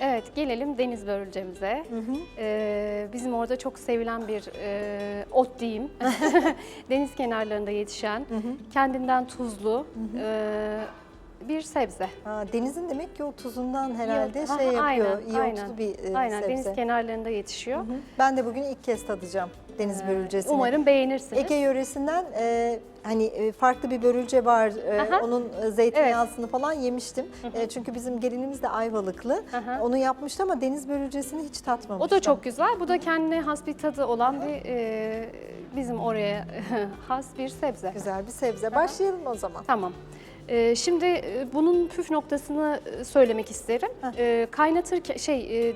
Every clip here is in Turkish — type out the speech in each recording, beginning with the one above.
Evet, gelelim deniz börülcemize. Ee, bizim orada çok sevilen bir e, ot diyeyim. deniz kenarlarında yetişen, kendinden tuzlu e, bir sebze. Ha, denizin demek ki o tuzundan herhalde Yok, şey aha, yapıyor. aynen, iyotlu aynen. bir e, Aynen, sebze. deniz kenarlarında yetişiyor. Hı. Ben de bugün ilk kez tadacağım deniz börülcesini. Umarım beğenirsiniz. Ege yöresinden e, hani e, farklı bir börülce var. E, Aha. onun e, zeytinyağlısını falan yemiştim. E, çünkü bizim gelinimiz de Ayvalıklı. Aha. Onu yapmıştı ama deniz börülcesini hiç tatmamıştım. O da çok güzel. Bu da kendine has bir tadı olan bir e, bizim oraya has bir sebze. güzel bir sebze. Başlayalım o zaman. Tamam. Ee, şimdi e, bunun püf noktasını e, söylemek isterim. Ee, kaynatırken şey e,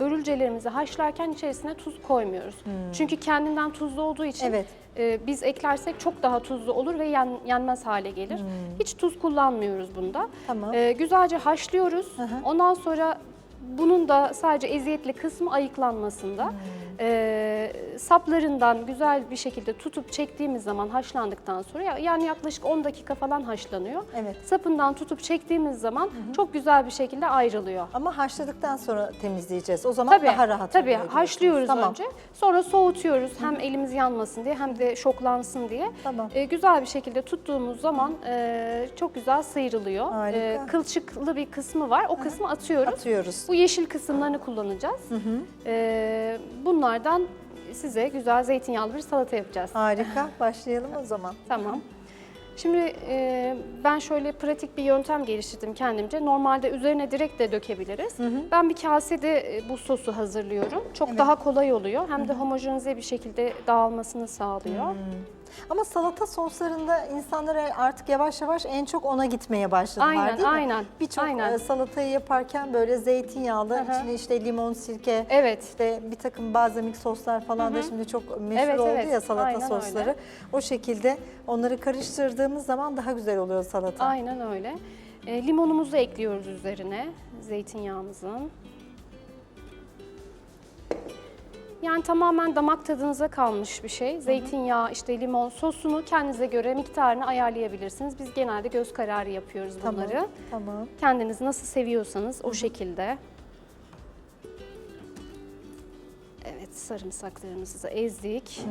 börülcelerimizi haşlarken içerisine tuz koymuyoruz. Çünkü kendinden tuzlu olduğu için Evet. e, biz eklersek çok daha tuzlu olur ve yen- yenmez hale gelir. Hiç tuz kullanmıyoruz bunda. Tamam. Ee, güzelce haşlıyoruz. hı. Ondan sonra bunun da sadece eziyetli kısmı ayıklanmasında. Ee, saplarından güzel bir şekilde tutup çektiğimiz zaman haşlandıktan sonra ya- yani yaklaşık 10 dakika falan haşlanıyor. Evet. Sapından tutup çektiğimiz zaman çok güzel bir şekilde ayrılıyor. Ama haşladıktan sonra temizleyeceğiz. O zaman Tabii, daha rahat tabii haşlıyoruz tamam. önce. Sonra soğutuyoruz. Hem elimiz yanmasın diye hem de şoklansın diye. Tamam. Ee, güzel bir şekilde tuttuğumuz zaman e, çok güzel sıyrılıyor. Harika. Ee, kılçıklı bir kısmı var. O kısmı atıyoruz. Atıyoruz. Bu yeşil kısımlarını kullanacağız. Ee, bunlardan size güzel zeytinyağlı bir salata yapacağız. Harika. Başlayalım o zaman. Tamam. Şimdi e, ben şöyle pratik bir yöntem geliştirdim kendimce. Normalde üzerine direkt de dökebiliriz. Ben bir kasede e, bu sosu hazırlıyorum. Çok daha kolay oluyor. Hem de homojenize bir şekilde dağılmasını sağlıyor. Ama salata soslarında insanlar artık yavaş yavaş en çok ona gitmeye başladılar Aynen, değil mi? aynen, Birçok aynen. e, salatayı yaparken böyle zeytinyağlı, Hı hı. içine işte limon, sirke, Evet. işte bir takım balzamik soslar falan da şimdi çok meşhur Evet, oldu evet. ya salata Aynen sosları. öyle. O şekilde onları karıştırdığımız zaman daha güzel oluyor salata. Aynen öyle. E, limonumuzu ekliyoruz üzerine. Zeytinyağımızın. Yani tamamen damak tadınıza kalmış bir şey. Zeytinyağı, işte limon sosunu kendinize göre miktarını ayarlayabilirsiniz. Biz genelde göz kararı yapıyoruz Tamam. bunları. Tamam. Kendiniz nasıl seviyorsanız o şekilde. Evet, sarımsaklarımızı da ezdik.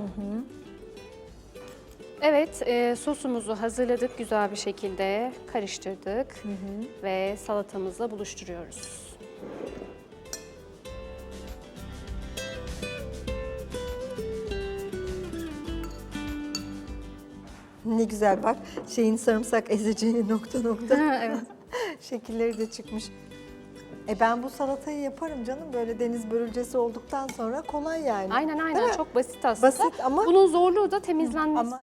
Evet, e, sosumuzu hazırladık güzel bir şekilde karıştırdık ve salatamızla buluşturuyoruz. Ne güzel bak şeyin sarımsak ezeceği nokta nokta evet. şekilleri de çıkmış. E ben bu salatayı yaparım canım böyle deniz börülcesi olduktan sonra kolay yani. Aynen Değil aynen mi? çok basit aslında. Basit ama Bunun zorluğu da temizlenmesi. ama